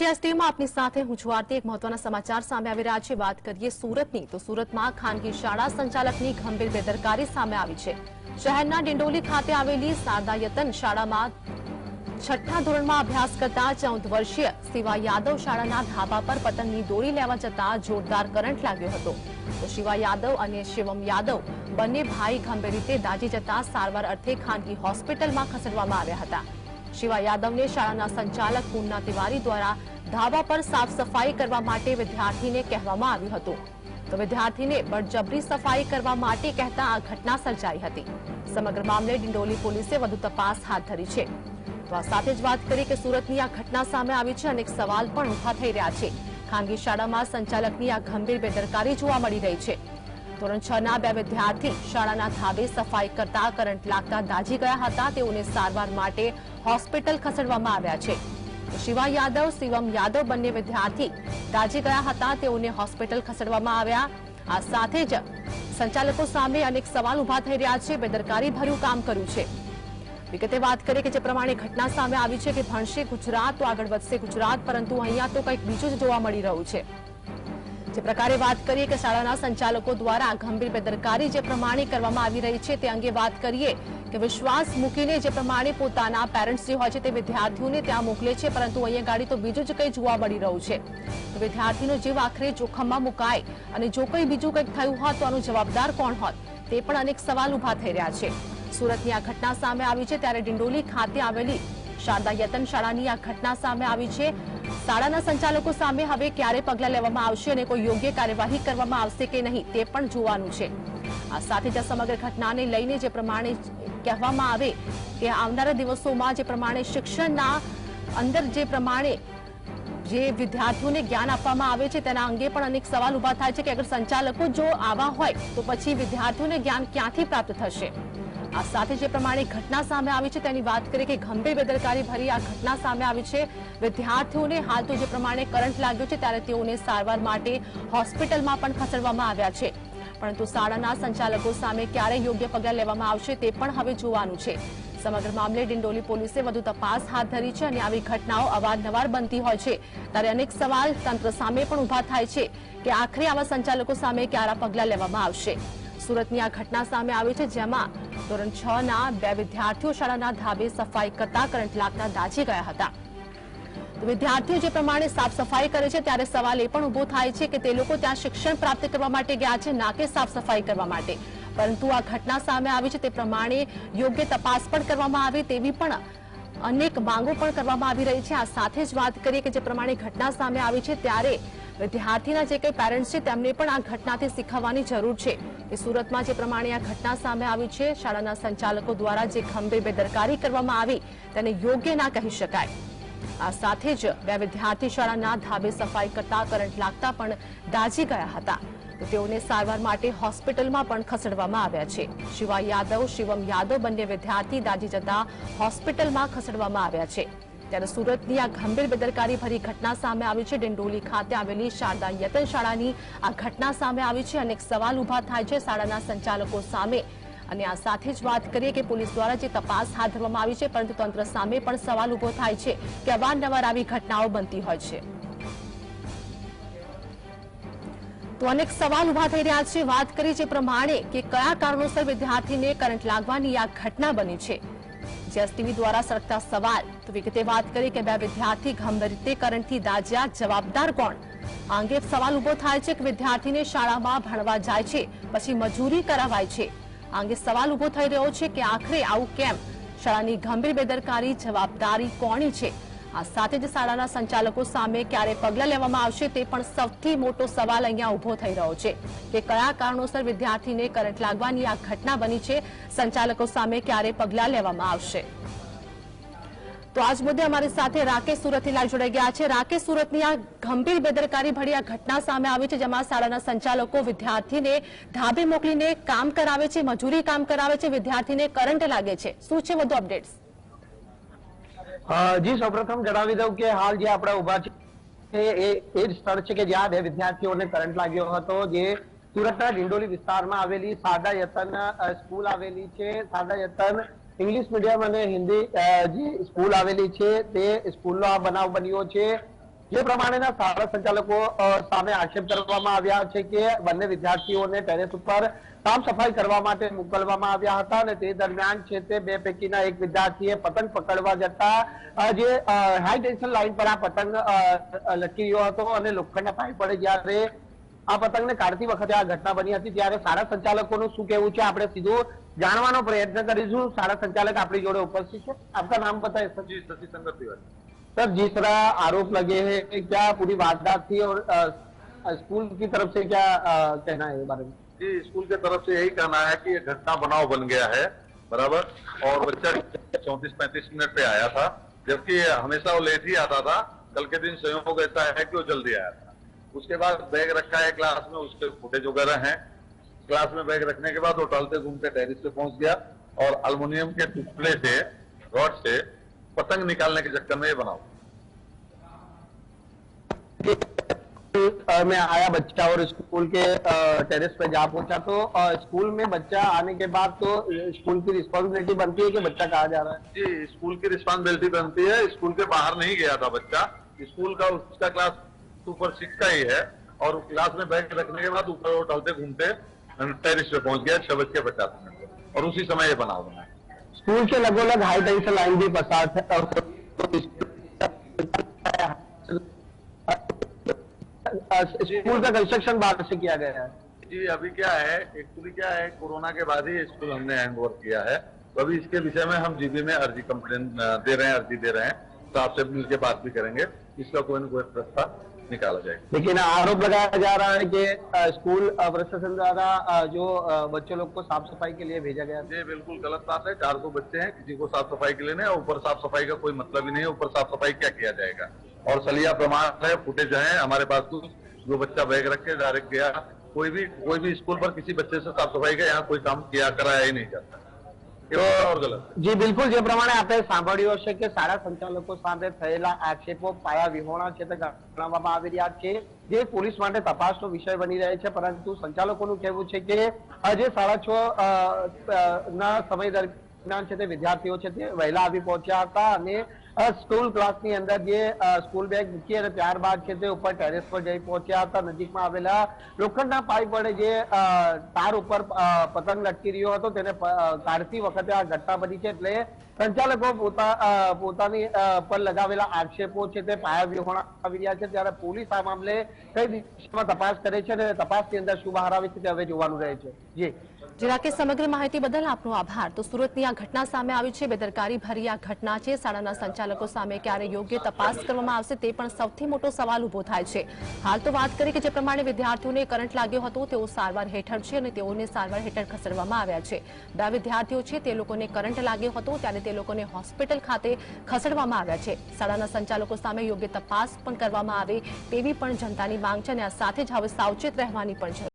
just T માં આપની સાથે હું ચર્ચા વર્તે એક મહત્વનો સમાચાર સામે આવી રહ્યો છે વાત કરીએ સુરત ની તો સુરત માં ખાનની શાળા સંચાલક ની ગંભીર બેદરકારી સામે આવી છે શહેર ના ડિંડોલી ખાતે આવેલી સારદા યતન શાળા માં 6ઠ્ઠા ધોરણ માં અભ્યાસ કરતા 14 વર્ષીય சிவா યાદવ શાળા ના ધાબા પર પતન ની દોરી લેવા જતાં જોરદાર કરંટ લાગ્યો હતો તો சிவா યાદવ અને शिवम યાદવ બંને ભાઈ ગંભીર રીતે દાજી જતાં સારવાર અર્થે ખાનની હોસ્પિટલ માં ખસેડવામાં આવ્યા હતા શ ิวા યાદવને શાળાના સંચાલક કોન્ના तिवारी દ્વારા ધાબા પર સાફ સફાઈ કરવા માટે વિદ્યાર્થીને કહેવામાં આવ્યું હતું તો વિદ્યાર્થીને બળજબરીથી સફાઈ કરવા માટે કહેતા આ ઘટના સર્જાઈ હતી સમગ્ર મામલે ડીંડોલી પોલીસે વધુ તપાસ હાથ ધરી છે દ્વારા સાથે જ વાત કરી કે સુરતમાં આ ઘટના સામે આવી છે અનેક સવાલ પણ ઉઠા થઈ રહ્યા છે ખાંગી શાળામાં સંચાલકની આ ગંભીર બેદરકારી જોવા મળી રહી છે તુરંત છના બે વિદ્યાર્થી શાળાના ધાબે સફાઈ કરતા કરંટ લાગતા દાઝી ગયા હતા તે ઉને સારવાર માટે હોસ્પિટલ ખસેડવામાં આવ્યા છે શિવા યાદવ શિવમ યાદવ બંને વિદ્યાર્થી રાજી ગયા હતા તેઓને હોસ્પિટલ ખસેડવામાં આવ્યા આ સાથે જ સંચાલકો સામે અનેક સવાલ ઉભા થઈ રહ્યા છે બેદરકારી ભર્યું કામ કર્યું છે વિગતે વાત કરીએ કે જે પ્રમાણે ઘટના સામે આવી છે કે ભણશે ગુજરાત તો આગળ વધશે ગુજરાત પરંતુ અહીંયા તો કંઈક બીજું જ જોવા મળી રહ્યું છે જે પ્રકારે વાત કરીએ કે શાળાના સંચાલકો દ્વારા ગંભીર બેદરકારી જે પ્રમાણે કરવામાં આવી રહી છે તે અંગે વાત કરીએ કે વિશ્વાસ મુકીને જે પ્રમાણે પોતાના પેરેન્ટ્સથી હોજે તે વિદ્યાર્થીઓને ત્યાં મોકલે છે પરંતુ એ ગાડી તો બીજો જ કઈ જુવા મળી રહ્યો છે તો વિદ્યાર્થીનો જે આખરે જોખમમાં મુકાઈ અને જો કંઈ બીજું કઈક થયું હોય તો આનો જવાબદાર કોણ હોત તે પણ અનેક સવાલ ઊભા થઈ રહ્યા છે સુરતની આ ઘટના સામે આવી છે ત્યારે ડિન્ડોલી ખાતે આવેલી શારદા યતન શાળાની આ ઘટના સામે આવી છે શાળાના સંચાલકો સામે હવે ક્યારે પગલા લેવામાં આવશે અને કોઈ યોગ્ય કાર્યવાહી કરવામાં આવશે કે નહીં તે પણ જોવાનું છે આ સાથે જ આ સમગ્ર ઘટનાને લઈને જે પ્રમાણે કેવવામાં આવે કે આ આંડાના દિવસોમાં જે પ્રમાણે શિક્ષણના અંદર જે પ્રમાણે જે વિદ્યાર્થીઓને જ્ઞાન આપવામાં આવે છે તેના અંગે પણ અનેક સવાલો ઉભા થાય છે કે અગર સંચાલકો જો આવા હોય તો પછી વિદ્યાર્થીઓને જ્ઞાન ક્યાંથી પ્રાપ્ત થશે આ સાથે જે પ્રમાણે ઘટના સામે આવી છે તેની વાત કરીએ કે ગંભીર બેદરકારી ભરી આ ઘટના સામે આવી છે વિદ્યાર્થીઓને હાલ તો જે પ્રમાણે કરંટ લાગ્યો છે તેનાથીઓને સારવાર માટે હોસ્પિટલમાં પણ ખસેડવામાં આવ્યા છે પરંતુ શાળાના સંચાલકો સામે ક્યારે યોગ્ય પગલા લેવામાં આવશે તે પણ હવે જોવાનું છે સમગ્ર મામલે દિંડોલી પોલીસે વધુ તપાસ હાથ ધરી છે અને આવી ઘટનાઓ આવા નવાર બનતી હોય છે ત્યારે અનેક સવાલ તંત્ર સામે પણ ઊભા થાય છે કે આખરે આવા સંચાલકો સામે ક્યારે પગલા લેવામાં આવશે સુરતની આ ઘટના સામે આવી છે જેમાં ધોરણ 6 ના બે વિદ્યાર્થીઓ શાળાના ધા べ સફાઈ કરતા કરંટ લાગતા નાજી ગયા હતા વિદ્યાર્થીઓ જે પ્રમાણે સાફ સફાઈ કરે છે ત્યારે સવાલ એ પણ ઉભો થાય છે કે તે લોકો ત્યાં શિક્ષણ પ્રાપ્ત કરવા માટે ગયા છે ના કે સાફ સફાઈ કરવા માટે પરંતુ આ ઘટના સામે આવી છે તે પ્રમાણે યોગ્ય તપાસ પણ કરવામાં આવે તેવી પણ અનેક માંગો પણ કરવામાં આવી રહી છે આ સાથે જ વાત કરીએ કે જે પ્રમાણે ઘટના સામે આવી છે ત્યારે વિદ્યાર્થીના જે કંઈ પેરેન્ટ્સ છે તેમને પણ આ ઘટનાથી શીખવવાની જરૂર છે કે સુરતમાં જે પ્રમાણે આ ઘટના સામે આવી છે શાળાના સંચાલકો દ્વારા જે ખંભે બેદરકારી કરવામાં આવી તેને યોગ્ય ના કહી શકાય સાથે જ બે વિદ્યાર્થી શાળાના ધાબે સફાઈ કર્તા કરંટ લાગતા પડાજી ગયા હતા તો તેઓને સારવાર માટે હોસ્પિટલમાં પણ ખસેડવામાં આવ્યા છે જીવા યાદવ शिवम યાદવ બંને વિદ્યાર્થી દાજી જતાં હોસ્પિટલમાં ખસેડવામાં આવ્યા છે ત્યારે સુરતની આ ગંભીર બેદરકારીભરી ઘટના સામે આવી છે દિંડોલી ખાતે આવેલી શારદા યતન શાળાની આ ઘટના સામે આવી છે અનેક સવાલ ઉભા થાય છે શાળાના સંચાલકો સામે અને આ સાથે જ વાત કરીએ કે પોલીસ દ્વારા જે તપાસ હાથ ધરવામાં આવી છે પરંતુ તંત્ર સામે પણ સવાલ ઉભો થાય છે કે અવારનવાર આવી ઘટનાઓ બનતી હોય છે તો અનેક સવાલ ઉભા થઈ રહ્યા છે વાત કરી જે પ્રમાણે કે કયા કારણોસર વિદ્યાર્થીને કરંટ લાગવાની આ ઘટના બની છે જેએસટીવી દ્વારા સરકતા સવાલ તો વિગતે વાત કરી કે બે વિદ્યાર્થી ગંભીર રીતે કરંટથી દાજ્યા જવાબદાર કોણ આ અંગે સવાલ ઉભો થાય છે કે વિદ્યાર્થીને શાળામાં ભણવા જાય છે પછી મજૂરી કરાવાય છે આગે સવાલ ઉભો થઈ રહ્યો છે કે આખરે આઉ કેમ્પ શરાની ગંભીર બેદરકારી જવાબદારી કોની છે આ સાથે જ શાળાના સંચાલકો સામે ક્યારે પગલા લેવામાં આવશે તે પણ સૌથી મોટો સવાલ અહીંયા ઉભો થઈ રહ્યો છે કે કયા કારણોસર વિદ્યાર્થીને કરંટ લાગવાની આ ઘટના બની છે સંચાલકો સામે ક્યારે પગલા લેવામાં આવશે તો આજ મુદ્દે અમારી સાથે રાકેશ સુરતથી લાઈવ જોડાઈ ગયા છે રાકેશ સુરતની આ ગંભીર બેદરકારી ભરી આ ઘટના સામે આવી છે જેમાં શાળાના સંચાલકો વિદ્યાર્થીને ધાબે મોકલીને કામ કરાવે છે મજૂરી કામ કરાવે છે વિદ્યાર્થીને કરંટ લાગે છે શું છે વધુ અપડેટ્સ જી સૌપ્રથમ જણાવી દઉં કે હાલ જે આપણે ઉભા છે એ એ જ સ્થળ છે કે જ્યાં બે વિદ્યાર્થીઓને કરંટ લાગ્યો હતો જે સુરતના ડિંડોલી વિસ્તારમાં આવેલી સાદા યતન સ્કૂલ આવેલી છે સાદા યતન ઇંગ્લિશ મીડિયમ અને હિન્દી જે સ્કૂલ આવેલી છે તે સ્કૂલનો આ બનાવ બન્યો છે જે પ્રમાણેના શાળા સંચાલકો સામે આક્ષેપ કરવામાં આવ્યા છે કે બંને વિદ્યાર્થીઓને ટેરેસ ઉપર સાફ સફાઈ કરવા માટે મોકલવામાં આવ્યા હતા અને તે દરમિયાન છે તે બે પૈકીના એક વિદ્યાર્થીએ પતંગ પકડવા જતા જે હાઈ ટેન્શન લાઈન પર આ પતંગ લટકી રહ્યો હતો અને લોખંડના પાઇપ પડે જ્યારે આ પતંગને કાઢતી વખતે આ ઘટના બની હતી ત્યારે શાળા સંચાલકોનું શું કહેવું છે આપણે સીધું જાણવાનો प्रयत्न કરીશું सारा संचालक આપણી जोड़े उपस्थित है आपका नाम बताए सर जी शशि तिवारी सर जिस तरह आरोप लगे हैं क्या पूरी वारदात थी और स्कूल की तरफ से क्या कहना है बारे में जी स्कूल की तरफ से यही कहना है कि ये घटना बनाव बन गया है बराबर और बच्चा चौंतीस पैंतीस मिनट पे आया था जबकि हमेशा वो लेट ही आता था कल के दिन संयोग ऐसा है कि वो जल्दी आया था उसके बाद बैग रखा है क्लास में उसके फुटेज वगैरह हैं क्लास में बैग रखने के बाद वो टहलते घूमते टेरिस पे पहुंच गया और अल्मोनियम के टुकड़े से रॉड से पतंग निकालने के चक्कर में ये बना मैं आया बच्चा और स्कूल के टेरेस पे जा पहुंचा तो स्कूल में बच्चा आने के बाद तो स्कूल की रिस्पांसिबिलिटी बनती है कि बच्चा कहा जा रहा है जी स्कूल की रिस्पांसिबिलिटी बनती है स्कूल के बाहर नहीं गया था बच्चा स्कूल का उसका क्लास सुपर सिक्स का ही है और क्लास में बैग रखने के बाद ऊपर वो टहलते घूमते टेरिस पे पहुंच गया छह बज के पचास मिनट और उसी समय ये बना हुआ है स्कूल के लग हाई से लाइन भी पसार है और स्कूल का कंस्ट्रक्शन बाहर से किया गया है जी अभी क्या है एक्चुअली क्या है कोरोना के बाद ही स्कूल हमने हैंड ओवर किया है तो अभी इसके विषय में हम जीबी में अर्जी कंप्लेन दे रहे हैं अर्जी दे रहे हैं तो आपसे मिलकर बात भी करेंगे इसका कोई ना कोई प्रस्ताव निकाला जाए लेकिन आरोप लगाया जा रहा है कि स्कूल प्रशासन द्वारा जो बच्चों लोग को साफ सफाई के लिए भेजा गया ये बिल्कुल गलत बात है चार सौ बच्चे हैं किसी को साफ सफाई के लिए नहीं ऊपर साफ सफाई का कोई मतलब ही नहीं है ऊपर साफ सफाई क्या किया जाएगा और सलिया प्रमाण है फुटेज है हमारे पास कुछ जो बच्चा बैग रख के डायरेक्ट गया कोई भी कोई भी स्कूल पर किसी बच्चे से साफ सफाई का यहाँ कोई काम किया कराया ही नहीं जाता જી બિલકુલ જે પ્રમાણે આપણે સાંભળ્યું હશે કે શાળા સંચાલકો સામે થયેલા આક્ષેપો પાયા વિહોણા છે તે ગણવામાં આવી રહ્યા છે જે પોલીસ માટે તપાસનો વિષય બની રહે છે પરંતુ સંચાલકોનું કહેવું છે કે આજે સાડા છ ના સમય દરમિયાન છે તે વિદ્યાર્થીઓ છે તે વહેલા આવી પહોંચ્યા હતા અને સ્કૂલ ક્લાસની અંદર જે સ્કૂલ બેગ મૂકી અને ત્યારબાદ છે તે ઉપર ટેરેસ પર જઈ પહોંચ્યા હતા નજીકમાં આવેલા લોખંડના પાઇપ વડે જે તાર ઉપર પતંગ લટકી રહ્યો હતો તેને કાઢતી વખતે આ ઘટના બની છે એટલે સંચાલકો પોતા પોતાની પર લગાવેલા આક્ષેપો છે તે પાયા વિહોણા આવી રહ્યા છે ત્યારે પોલીસ આ મામલે કઈ દિશામાં તપાસ કરે છે અને તપાસની અંદર શું બહાર આવે છે તે હવે જોવાનું રહે છે જી જી રાકેશ સમગ્ર માહિતી બદલ આપનો આભાર તો સુરતની આ ઘટના સામે આવી છે બેદરકારી ભરી આ ઘટના છે શાળાના સંચાલકો સામે ક્યારે યોગ્ય તપાસ કરવામાં આવશે તે પણ સૌથી મોટો સવાલ ઉભો થાય છે હાલ તો વાત કરી કે જે પ્રમાણે વિદ્યાર્થીઓને કરંટ લાગ્યો હતો તેઓ સારવાર હેઠળ છે અને તેઓને સારવાર હેઠળ ખસેડવામાં આવ્યા છે બે વિદ્યાર્થીઓ છે તે લોકોને કરંટ લાગ્યો હતો ત્યારે તે લોકોને હોસ્પિટલ ખાતે ખસેડવામાં આવ્યા છે શાળાના સંચાલકો સામે યોગ્ય તપાસ પણ કરવામાં આવે તેવી પણ જનતાની માંગ છે અને આ સાથે જ હવે સાવચેત રહેવાની પણ છે